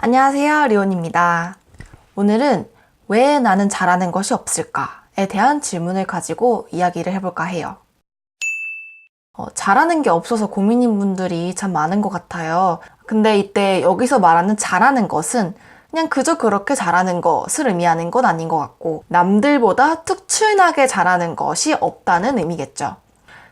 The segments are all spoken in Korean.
안녕하세요. 리온입니다. 오늘은 왜 나는 잘하는 것이 없을까에 대한 질문을 가지고 이야기를 해볼까 해요. 어, 잘하는 게 없어서 고민인 분들이 참 많은 것 같아요. 근데 이때 여기서 말하는 잘하는 것은 그냥 그저 그렇게 잘하는 것을 의미하는 건 아닌 것 같고 남들보다 특출나게 잘하는 것이 없다는 의미겠죠.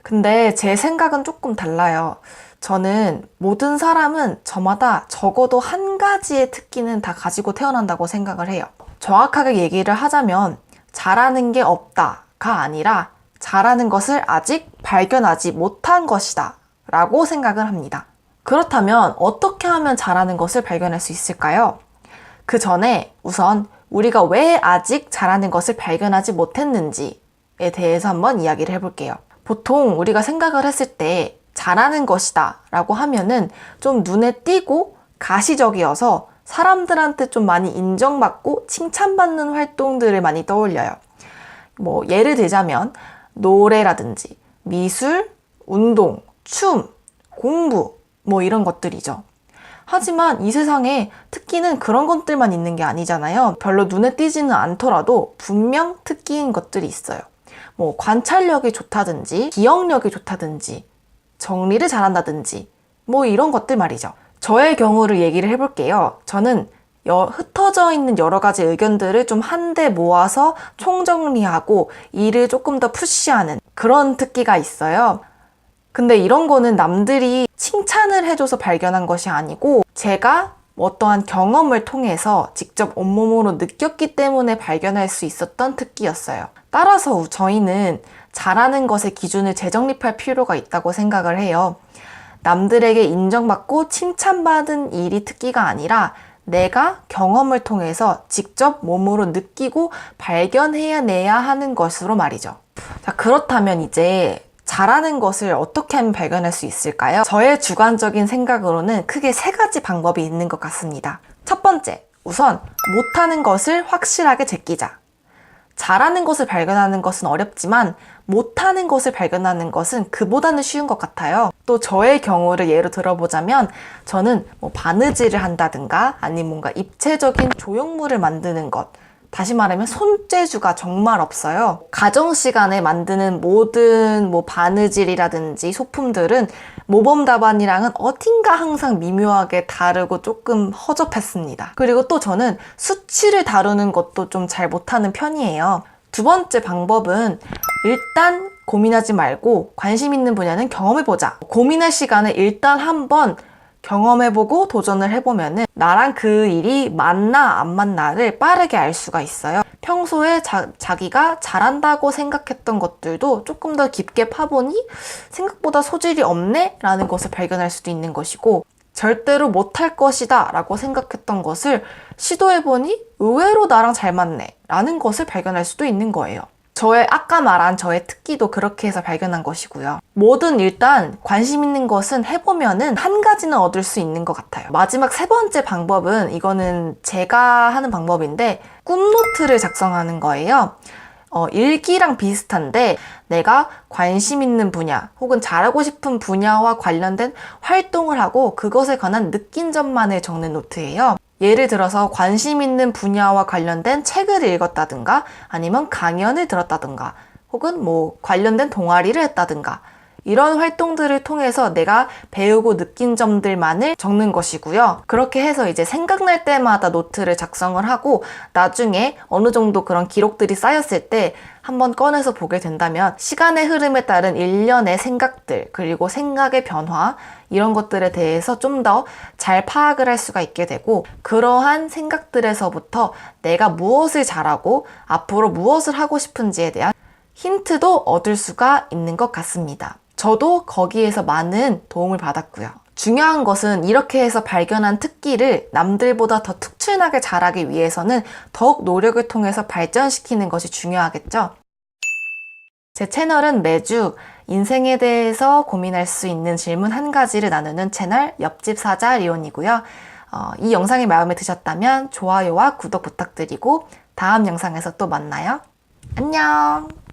근데 제 생각은 조금 달라요. 저는 모든 사람은 저마다 적어도 한 가지의 특기는 다 가지고 태어난다고 생각을 해요. 정확하게 얘기를 하자면 잘하는 게 없다가 아니라 잘하는 것을 아직 발견하지 못한 것이다 라고 생각을 합니다. 그렇다면 어떻게 하면 잘하는 것을 발견할 수 있을까요? 그 전에 우선 우리가 왜 아직 잘하는 것을 발견하지 못했는지에 대해서 한번 이야기를 해볼게요. 보통 우리가 생각을 했을 때 잘하는 것이다 라고 하면은 좀 눈에 띄고 가시적이어서 사람들한테 좀 많이 인정받고 칭찬받는 활동들을 많이 떠올려요. 뭐 예를 들자면 노래라든지 미술, 운동, 춤, 공부 뭐 이런 것들이죠. 하지만 이 세상에 특기는 그런 것들만 있는 게 아니잖아요. 별로 눈에 띄지는 않더라도 분명 특기인 것들이 있어요. 뭐 관찰력이 좋다든지 기억력이 좋다든지 정리를 잘한다든지 뭐 이런 것들 말이죠. 저의 경우를 얘기를 해볼게요. 저는 여, 흩어져 있는 여러 가지 의견들을 좀 한데 모아서 총정리하고 일을 조금 더 푸시하는 그런 특기가 있어요. 근데 이런 거는 남들이 칭찬을 해줘서 발견한 것이 아니고 제가 어떠한 경험을 통해서 직접 온몸으로 느꼈기 때문에 발견할 수 있었던 특기였어요. 따라서 저희는 잘하는 것의 기준을 재정립할 필요가 있다고 생각을 해요. 남들에게 인정받고 칭찬받은 일이 특기가 아니라 내가 경험을 통해서 직접 몸으로 느끼고 발견해내야 하는 것으로 말이죠. 자, 그렇다면 이제 잘하는 것을 어떻게 발견할 수 있을까요? 저의 주관적인 생각으로는 크게 세 가지 방법이 있는 것 같습니다. 첫 번째, 우선 못하는 것을 확실하게 제끼자. 잘하는 것을 발견하는 것은 어렵지만 못하는 것을 발견하는 것은 그보다는 쉬운 것 같아요. 또 저의 경우를 예로 들어보자면 저는 뭐 바느질을 한다든가 아니면 뭔가 입체적인 조형물을 만드는 것 다시 말하면 손재주가 정말 없어요. 가정 시간에 만드는 모든 뭐 바느질이라든지 소품들은 모범 답안이랑은 어딘가 항상 미묘하게 다르고 조금 허접했습니다. 그리고 또 저는 수치를 다루는 것도 좀 잘 못하는 편이에요. 두 번째 방법은 일단 고민하지 말고 관심 있는 분야는 경험해보자. 고민할 시간에 일단 한번 경험해보고 도전을 해보면은 나랑 그 일이 맞나 안 맞나를 빠르게 알 수가 있어요. 평소에 자, 자기가 잘한다고 생각했던 것들도 조금 더 깊게 파보니 생각보다 소질이 없네? 라는 것을 발견할 수도 있는 것이고 절대로 못할 것이다 라고 생각했던 것을 시도해보니 의외로 나랑 잘 맞네 라는 것을 발견할 수도 있는 거예요. 저의 아까 말한 저의 특기도 그렇게 해서 발견한 것이고요. 뭐든 일단 관심 있는 것은 해보면은 한 가지는 얻을 수 있는 것 같아요. 마지막 세 번째 방법은 이거는 제가 하는 방법인데 꿈노트를 작성하는 거예요. 어, 일기랑 비슷한데 내가 관심 있는 분야 혹은 잘하고 싶은 분야와 관련된 활동을 하고 그것에 관한 느낀 점만을 적는 노트예요. 예를 들어서 관심 있는 분야와 관련된 책을 읽었다든가 아니면 강연을 들었다든가 혹은 뭐 관련된 동아리를 했다든가 이런 활동들을 통해서 내가 배우고 느낀 점들만을 적는 것이고요. 그렇게 해서 이제 생각날 때마다 노트를 작성을 하고 나중에 어느 정도 그런 기록들이 쌓였을 때 한번 꺼내서 보게 된다면 시간의 흐름에 따른 일련의 생각들 그리고 생각의 변화 이런 것들에 대해서 좀 더 잘 파악을 할 수가 있게 되고 그러한 생각들에서부터 내가 무엇을 잘하고 앞으로 무엇을 하고 싶은지에 대한 힌트도 얻을 수가 있는 것 같습니다. 저도 거기에서 많은 도움을 받았고요. 중요한 것은 이렇게 해서 발견한 특기를 남들보다 더 특출나게 잘하기 위해서는 더욱 노력을 통해서 발전시키는 것이 중요하겠죠. 제 채널은 매주 인생에 대해서 고민할 수 있는 질문 한 가지를 나누는 채널 옆집 사자 리온이고요. 어, 이 영상이 마음에 드셨다면 좋아요와 구독 부탁드리고 다음 영상에서 또 만나요. 안녕!